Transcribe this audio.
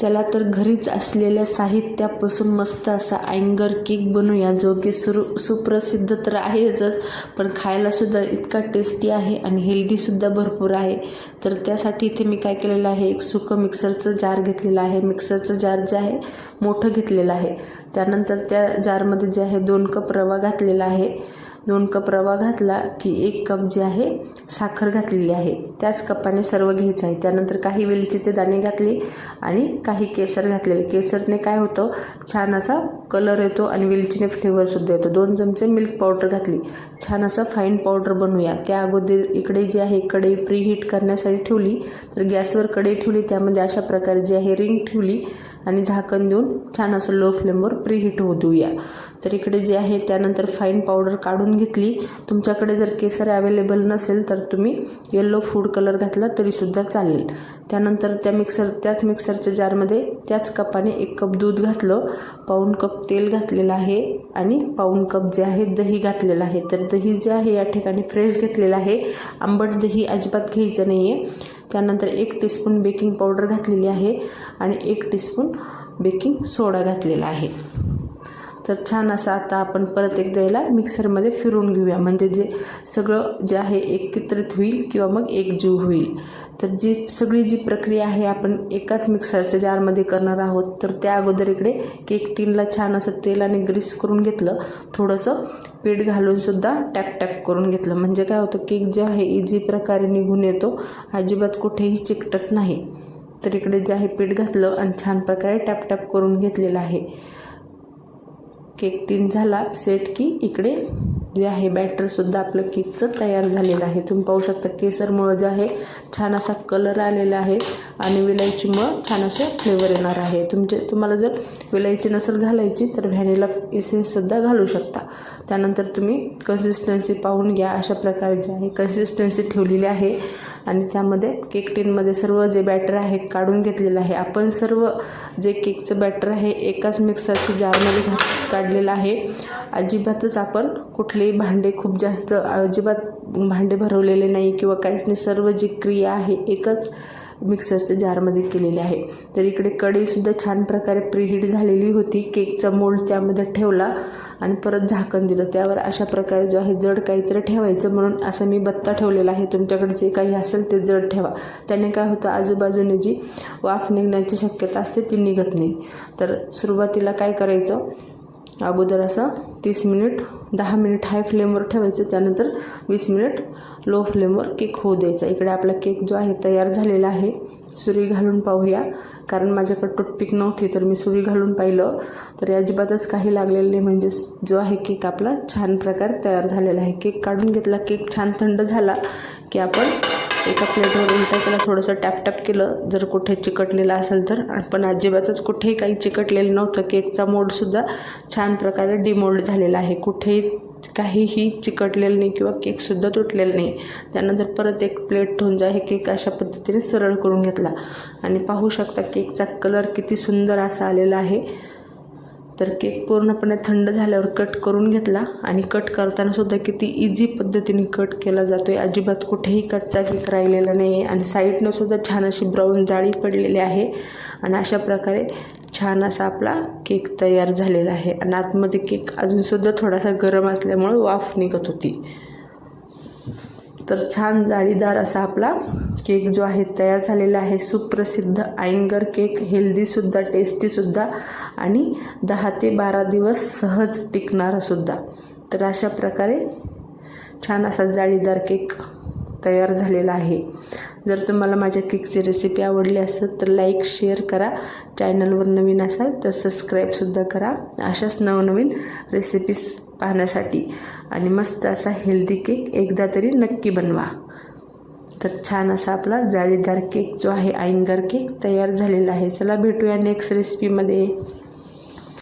चला तर घरीच असलेल्या साहित्यापासून मस्त असा अँगर केक बनवूया जो की सुरू सुप्रसिद्ध तर आहेच पण खायलासुद्धा इतका टेस्टी आहे आणि हेल्दीसुद्धा भरपूर आहे. तर त्यासाठी इथे मी काय केलेलं आहे एक सुकं मिक्सरचं जार घेतलेलं आहे. मिक्सरचं जार जे आहे मोठं घेतलेलं आहे. त्यानंतर त्या जारमध्ये जे आहे दोन कप रवा घातलेला आहे. दोन कप रवा घातला की एक कप जे आहे साखर घातलेली आहे. त्याच कपाने सर्व घ्यायचं आहे. त्यानंतर काही वेलचीचे दाणे घातले आणि काही केसर घातलेले. केसरने काय होतं? छान असा कलर येतो आणि वेलचीने फ्लेवरसुद्धा येतो. दोन चमचे मिल्क पावडर घातली. छान असं फाईन पावडर बनवूया. त्या अगोदर इकडे जे आहे कढई प्रीहीट करण्यासाठी ठेवली. तर गॅसवर कढई ठेवली. त्यामध्ये अशा प्रकारे जी आहे रिंग ठेवली आणि झाकण देऊन छान असं लो फ्लेमवर प्रीहीट होऊ देऊया. तर इकडे जे आहे त्यानंतर फाईन पावडर काढून घेतली. तुमच्याकडे जर केसर अवेलेबल नसेल तर तुम्ही येल्लो फूड कलर घातला तरीसुद्धा चालेल. त्यानंतर त्या मिक्सर त्याच मिक्सरच्या जारमध्ये त्याच कपाने एक कप दूध घातलं पाऊण कप तेल घातलेलं आहे आणि पाऊण कप जे आहे दही घातलेलं आहे. तर दही जे आहे या ठिकाणी फ्रेश घेतलेलं आहे. आंबट दही अजिबात घ्यायचं नाही आहे त्यानंतर एक टीस्पून बेकिंग पावडर घातलेली आहे आणि एक टीस्पून बेकिंग सोडा घातलेला आहे. तर छान असं आता आपण परत एकदा याला मिक्सरमध्ये फिरून घेऊया. म्हणजे जे सगळं जे आहे एकत्रित होईल किंवा मग एकजीव होईल. तर जी सगळी जी प्रक्रिया आहे आपण एकाच मिक्सरच्या जारमध्ये करणार आहोत. तर त्या अगोदर इकडे केक टीनला छान असं तेलाने ग्रीस करून घेतलं. थोडंसं पीठ घालूनसुद्धा टॅप टॅप करून घेतलं. म्हणजे काय होतं केक जे आहे इझी प्रकारे निघून येतो. अजिबात कुठेही चिकटत नाही. तर इकडे जे आहे पीठ घातलं आणि छान प्रकारे टॅप टॅप करून घेतलेलं आहे. केक टीन झाला सेट की इकडे जे आहे बॅटरसुद्धा आपलं केकचं तयार झालेलं आहे. तुम्ही पाहू शकता केसरमुळं जे आहे छान असा कलर आलेला आहे आणि विलायचीमुळं छान असे फ्लेवर येणार आहे. तुमचे तुम्हाला जर विलायची नसेल घालायची तर व्हॅनिला इसेन्ससुद्धा घालू शकता. त्यानंतर तुम्ही कन्सिस्टन्सी पाहून घ्या. अशा प्रकारे जे आहे कन्सिस्टन्सी ठेवलेली आहे. आणि त्यामध्ये केक टीनमध्ये सर्व जे बॅटर आहे काढून घेतलेलं आहे. आपण सर्व जे केकचं बॅटर आहे एकाच मिक्सरच्या जारमध्ये घात काढलेलं आहे. अजिबातच आपण कुठलेही भांडे खूप जास्त अजिबात भांडे भरवलेले नाही किंवा काहीच नाही. सर्व जी क्रिया आहे एकच मिक्सरच्या जारमध्ये केलेली आहे. तर इकडे कढईसुद्धा छान प्रकारे प्रीहीट झालेली होती. केकचा मोल्ड त्यामध्ये ठेवला आणि परत झाकण दिलं. त्यावर अशा प्रकारे जो आहे जड काहीतरी ठेवायचं म्हणून असं मी बत्ता ठेवलेला आहे. तुमच्याकडे जे काही असेल ते जड ठेवा. त्याने काय होतं आजूबाजूने जी वाफ निघण्याची शक्यता असते ती निघत नाही. तर सुरुवातीला काय करायचं अगोदर असं तीस मिनिट दहा मिनिट हाय फ्लेमवर ठेवायचं त्यानंतर वीस मिनिट लो फ्लेमवर केक होऊ द्यायचा. इकडे आपला केक जो आहे तयार झालेला आहे सुरी घालून पाहूया. कारण माझ्याकडे टूथपिक नव्हती तर मी सुरी घालून पाहिलं. तर अजिबातच काही लागलेलं नाही. म्हणजे जो आहे केक आपला छान प्रकारे तयार झालेला आहे. केक काढून घेतला केक छान थंड झाला की आपण एका प्लेटवर उलटा त्याला थोडंसं टॅप टॅप केलं. जर कुठे चिकटलेलं असेल तर. पण अजिबातच कुठेही काही चिकटलेलं नव्हतं. केकचा मोडसुद्धा छान प्रकारे डिमोल्ड झालेला आहे. कुठेही काहीही चिकटलेलं नाही किंवा केकसुद्धा तुटलेलं नाही. त्यानंतर परत एक प्लेट ठेवून जा. हे केक अशा पद्धतीने सरळ करून घेतला. आणि पाहू शकता केकचा कलर किती सुंदर असा आलेला आहे. तर केक पूर्णपणे थंड झाल्यावर कट करून घेतला आणि कट करताना सुद्धा किती इझी पद्धतीने कट केला जातो आहे अजिबात कुठेही कच्चा केक राहिलेला नाही आहे आणि साईडनं सुद्धा छान अशी ब्राऊन जाळी पडलेली आहे आणि अशा प्रकारे छान असा आपला केक तयार झालेला आहे. आणि आतमध्ये केक अजूनसुद्धा थोडासा गरम असल्यामुळे वाफ निघत होती. तर छान जाळीदार असा आपला केक जो आहे तयार झालेला आहे. सुप्रसिद्ध आईंगर केक हेल्दीसुद्धा टेस्टीसुद्धा आणि दहा ते बारा दिवस सहज टिकणारासुद्धा तर अशा प्रकारे छान असा जाळीदार केक तयार झालेला आहे. जर तुम्हाला माझ्या केकची रेसिपी आवडली असेल तर लाईक शेअर करा. चॅनलवर नवीन असाल तर सबस्क्राईबसुद्धा करा. अशाच नवनवीन रेसिपीज पाहण्यासाठी. आणि मस्त असा हेल्दी केक एकदा तरी नक्की बनवा. तर छान असा आपला जाळीदार केक जो आहे आईंगर केक तयार झालेला आहे. चला भेटूया नेक्स्ट रेसिपीमध्ये